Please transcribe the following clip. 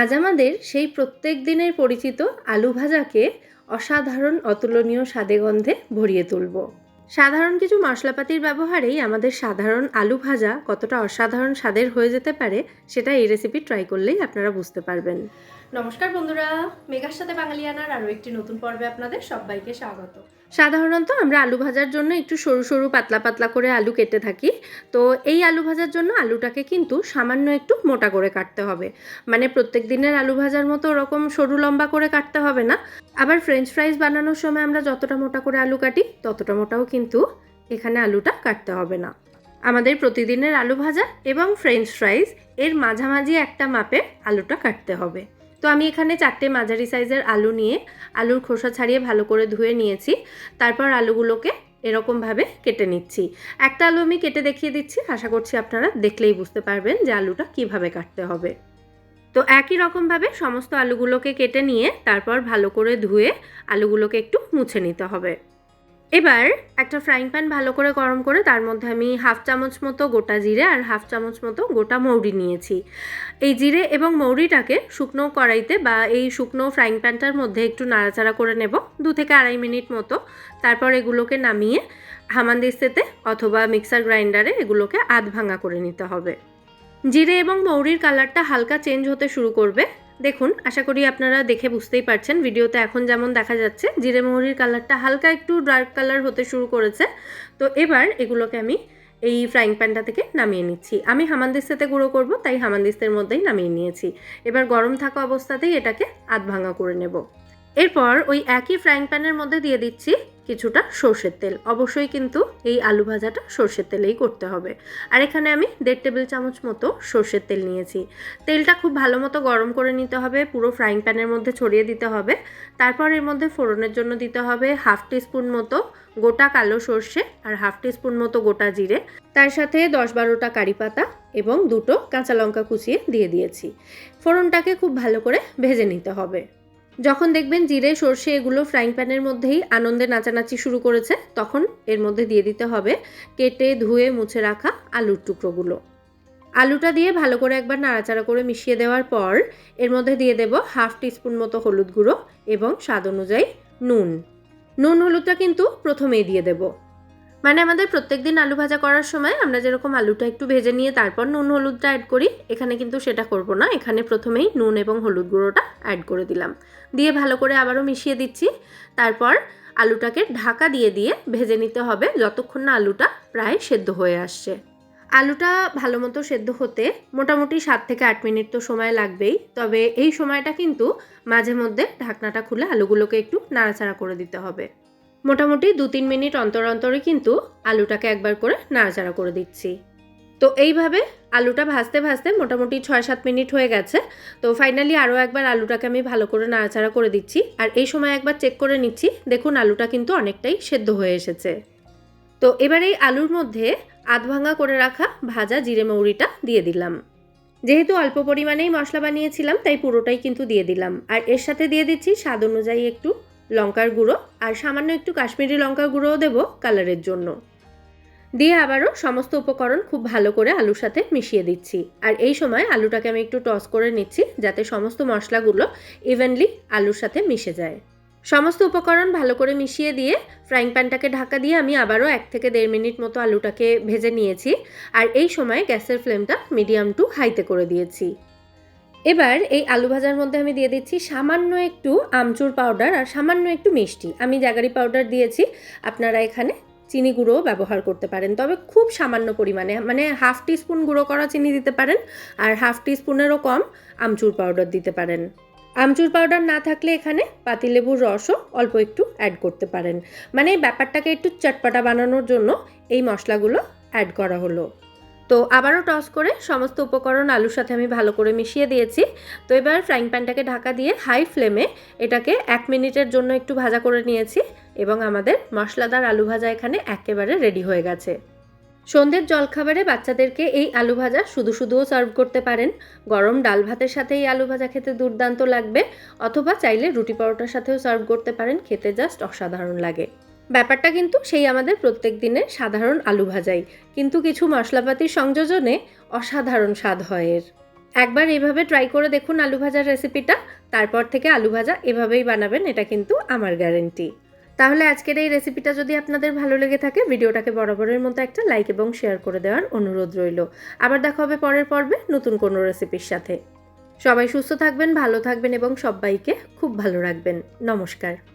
আজ আমাদের সেই প্রত্যেক দিনের পরিচিত আলু ভাজাকে অসাধারণ অতুলনীয় স্বাদে গন্ধে ভরিয়ে তুলব। সাধারণ কিছু মশলাপাতির ব্যবহারেই আমাদের সাধারণ আলু ভাজা কতটা অসাধারণ স্বাদের হয়ে যেতে পারে সেটা এই রেসিপি ট্রাই করলেই আপনারা বুঝতে পারবেন। নমস্কার বন্ধুরা, মেঘার সাথে বাঙালিয়ানার আরও একটি নতুন পর্বে আপনাদের সবাইকে স্বাগত। সাধারণত আমরা আলু ভাজার জন্য একটু সরু সরু পাতলা পাতলা করে আলু কেটে থাকি। তো এই আলু ভাজার জন্য আলুটাকে কিন্তু সামান্য একটু মোটা করে কাটতে হবে। মানে প্রত্যেক দিনের আলু ভাজার মতো ওরকম সরু লম্বা করে কাটতে হবে না। আবার ফ্রেঞ্চ ফ্রাইজ বানানোর সময় আমরা যতটা মোটা করে আলু কাটি, ততটা মোটাও কিন্তু এখানে আলুটা কাটতে হবে না। আমাদের প্রতিদিনের আলু ভাজা এবং ফ্রেঞ্চ ফ্রাইজ এর মাঝামাঝি একটা মাপে আলুটা কাটতে হবে। তো আমি এখানে চারটে মাঝারি সাইজের আলু নিয়ে আলুর খোসা ছাড়িয়ে ভালো করে ধুয়ে নিয়েছি। তারপর আলুগুলোকে এরকমভাবে কেটে নিচ্ছি। একটা আলু আমি কেটে দেখিয়ে দিচ্ছি, আশা করছি আপনারা দেখলেই বুঝতে পারবেন যে আলুটা কীভাবে কাটতে হবে। তো একই রকমভাবে সমস্ত আলুগুলোকে কেটে নিয়ে তারপর ভালো করে ধুয়ে আলুগুলোকে একটু মুছে নিতে হবে। এবার একটা ফ্রাইং প্যান ভালো করে গরম করে তার মধ্যে আমি হাফ চামচ মতো গোটা জিরে আর হাফ চামচ মতো গোটা মৌরি নিয়েছি। এই জিরে এবং মৌরিটাকে শুকনো কড়াইতে বা এই শুকনো ফ্রাইং প্যানটার মধ্যে একটু নাড়াচাড়া করে নেব, দু থেকে আড়াই মিনিট মতো। তারপর এগুলোকে নামিয়ে হামানদিস্তেতে অথবা মিক্সার গ্রাইন্ডারে এগুলোকে আধ ভাঙা করে নিতে হবে। জিরে এবং মৌরির কালারটা হালকা চেঞ্জ হতে শুরু করবে। দেখুন, আশা করি আপনারা দেখে বুঝতেই পারছেন। ভিডিওতে এখন যেমন দেখা যাচ্ছে, জিরে মৌরির কালারটা হালকা একটু ডার্ক কালার হতে শুরু করেছে। তো এবার এগুলোকে আমি এই ফ্রাইং প্যানটা থেকে নামিয়ে নিচ্ছি। আমি হামানদিস্তাতে গুঁড়ো করব, তাই হামানদিস্তের মধ্যেই নামিয়ে নিয়েছি। এবার গরম থাকা অবস্থাতেই এটাকে আধ ভাঙা করে নেব। এরপর ওই একই ফ্রাইং প্যানের মধ্যে দিয়ে দিচ্ছি কিছুটা সর্ষের তেল। অবশ্যই কিন্তু এই আলু ভাজাটা সর্ষের তেলেই করতে হবে। আর এখানে আমি দেড় টেবিল চামচ মতো সর্ষের তেল নিয়েছি। তেলটা খুব ভালো মতো গরম করে নিতে হবে, পুরো ফ্রাইং প্যানের মধ্যে ছড়িয়ে দিতে হবে। তারপর এর মধ্যে ফোড়নের জন্য দিতে হবে হাফ টিস্পুন মতো গোটা কালো সর্ষে আর হাফ টিস্পুন মতো গোটা জিরে। তার সাথে দশ বারোটা কারি পাতা এবং দুটো কাঁচা লঙ্কা কুচিয়ে দিয়ে দিয়েছি। ফোড়নটাকে খুব ভালো করে ভেজে নিতে হবে। যখন দেখবেন জিরে, সর্ষে এগুলো ফ্রাইং প্যানের মধ্যেই আনন্দে নাচানাচি শুরু করেছে, তখন এর মধ্যে দিয়ে দিতে হবে কেটে, ধুয়ে, মুছে রাখা আলুর টুকরোগুলো। আলুটা দিয়ে ভালো করে একবার নাড়াচাড়া করে মিশিয়ে দেওয়ার পর, এর মধ্যে দিয়ে দেব হাফ টিস্পুন মতো হলুদ গুঁড়ো এবং স্বাদ অনুযায়ী নুন। নুন হলুদটা কিন্তু প্রথমেই দিয়ে দেব। মানে আমাদের প্রত্যেক দিন আলু ভাজা করার সময় আমরা যেরকম আলুটা একটু ভেজে নিয়ে তারপর নুন হলুদটা অ্যাড করি, এখানে কিন্তু সেটা করব না। এখানে প্রথমেই নুন এবং হলুদ গুঁড়োটা অ্যাড করে দিলাম। দিয়ে ভালো করে আবারও মিশিয়ে দিচ্ছি। তারপর আলুটাকে ঢাকা দিয়ে দিয়ে ভেজে নিতে হবে যতক্ষণ না আলুটা প্রায় সেদ্ধ হয়ে আসছে। আলুটা ভালো মতো সেদ্ধ হতে মোটামুটি সাত থেকে আট মিনিট তো সময় লাগবেই। তবে এই সময়টা কিন্তু মাঝে মধ্যে ঢাকনাটা খুলে আলুগুলোকে একটু নাড়াচাড়া করে দিতে হবে। মোটামুটি দু তিন মিনিট অন্তর অন্তরে কিন্তু আলুটাকে একবার করে নাড়াচাড়া করে দিচ্ছি। তো এইভাবে আলুটা ভাজতে ভাজতে মোটামুটি ছয় সাত মিনিট হয়ে গেছে। তো ফাইনালি আরও একবার আলুটাকে আমি ভালো করে নাড়াচাড়া করে দিচ্ছি। আর এই সময় একবার চেক করে নিচ্ছি, দেখুন আলুটা কিন্তু অনেকটাই সেদ্ধ হয়ে এসেছে। তো এবার এই আলুর মধ্যে আধ ভাঙা করে রাখা ভাজা জিরে মৌরিটা দিয়ে দিলাম। যেহেতু অল্প পরিমাণেই মশলা বানিয়েছিলাম, তাই পুরোটাই কিন্তু দিয়ে দিলাম। আর এর সাথে দিয়ে দিচ্ছি স্বাদ অনুযায়ী একটু লঙ্কার গুঁড়ো আর সামান্য একটু কাশ্মীরি লঙ্কার গুঁড়োও দেবো কালারের জন্য। দিয়ে আবারও সমস্ত উপকরণ খুব ভালো করে আলুর সাথে মিশিয়ে দিচ্ছি। আর এই সময় আলুটাকে আমি একটু টস করে নিচ্ছি যাতে সমস্ত মশলাগুলো ইভেনলি আলুর সাথে মিশে যায়। সমস্ত উপকরণ ভালো করে মিশিয়ে দিয়ে ফ্রাইং প্যানটাকে ঢাকা দিয়ে আমি আবারও এক থেকে দেড় মিনিট মতো আলুটাকে ভেজে নিয়েছি। আর এই সময় গ্যাসের ফ্লেমটা মিডিয়াম টু হাইতে করে দিয়েছি। এবার এই আলু ভাজার মধ্যে আমি দিয়ে দিচ্ছি সামান্য একটু আমচুর পাউডার আর সামান্য একটু মিষ্টি। আমি জাগারি পাউডার দিয়েছি, আপনারা এখানে চিনি গুঁড়োও ব্যবহার করতে পারেন। তবে খুব সামান্য পরিমাণে মানে হাফ টিস্পুন গুঁড়ো করা চিনি দিতে পারেন আর হাফ টিস্পুনেরও কম আমচুর পাউডার দিতে পারেন। আমচুর পাউডার না থাকলে এখানে পাতিলেবুর রসও অল্প একটু অ্যাড করতে পারেন। মানে ব্যাপারটাকে একটু চটপাটা বানানোর জন্য এই মশলাগুলো অ্যাড করা হলো। তো আবারও টস করে সমস্ত উপকরণ আলুর সাথে আমি ভালো করে মিশিয়ে দিয়েছি। তো এবার ফ্রাইং প্যানটাকে ঢাকা দিয়ে হাই ফ্লেমে এটাকে এক মিনিটের জন্য একটু ভাজা করে নিয়েছি এবং আমাদের মশলাদার আলু ভাজা এখানে একেবারে রেডি হয়ে গেছে। সন্ধ্যের জলখাবারে বাচ্চাদেরকে এই আলু ভাজা শুধু শুধুও সার্ভ করতে পারেন। গরম ডাল ভাতের সাথে এই আলু ভাজা খেতে দুর্দান্ত লাগবে। অথবা চাইলে রুটি পরোটার সাথেও সার্ভ করতে পারেন, খেতে জাস্ট অসাধারণ লাগে। ব্যাপারটা কিন্তু সেই আমাদের প্রত্যেক দিনের সাধারণ আলু ভাজাই। কিন্তু কিছু মশলাপাতির সংযোজনে অসাধারণ স্বাদ হয় এর। একবার এইভাবে ট্রাই করে দেখুন আলু ভাজার রেসিপিটা তারপর থেকে আলু ভাজা এভাবেই বানাবেন, এটা কিন্তু আমার গ্যারেন্টি তাহলে আজকের এই রেসিপিটা যদি আপনাদের ভালো লেগে থাকে, ভিডিওটাকে বরাবরের মতো একটা লাইক এবং শেয়ার করে দেওয়ার অনুরোধ রইল। আবার দেখা হবে পরের পর্বে নতুন কোনো রেসিপির সাথে। সবাই সুস্থ থাকবেন, ভালো থাকবেন এবং সবাইকে খুব ভালো রাখবেন। নমস্কার।